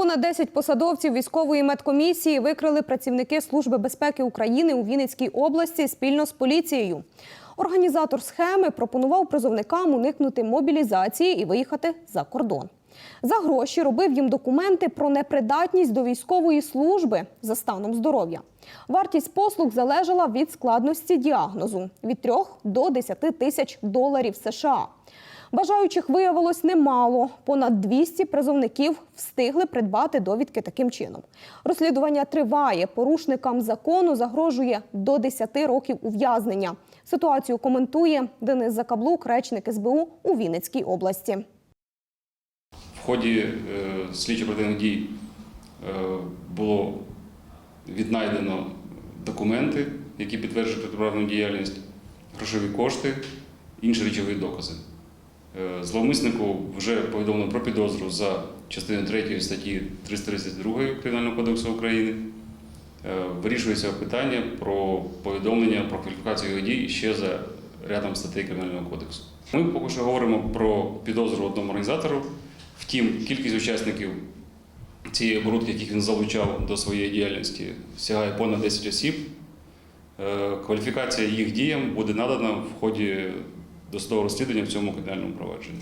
Понад 10 посадовців військової медкомісії викрили працівники Служби безпеки України у Вінницькій області спільно з поліцією. Організатор схеми пропонував призовникам уникнути мобілізації і виїхати за кордон. За гроші робив їм документи про непридатність до військової служби за станом здоров'я. Вартість послуг залежала від складності діагнозу від 3 до 10 тисяч доларів США. Бажаючих виявилось немало. Понад 200 призовників встигли придбати довідки таким чином. Розслідування триває. Порушникам закону загрожує до 10 років ув'язнення. Ситуацію коментує Денис Закаблук, речник СБУ у Вінницькій області. В ході е, слідчо-оперативних дій е, було віднайдено документи, які підтверджують протиправну діяльність, грошові кошти, інші речові докази. Е, Зловмиснику вже повідомлено про підозру за частиною 3 статті 332 Кримінального кодексу України. Е, Вирішується питання про повідомлення про кваліфікацію його дій ще за рядом статей Кримінального кодексу. Ми поки що говоримо про підозру одному організатору. Втім, кількість учасників цієї оборудки, яких він залучав до своєї діяльності, сягає понад 10 осіб. Е, Кваліфікація їх діям буде надана в ході досудового розслідування в цьому кримінальному провадженні.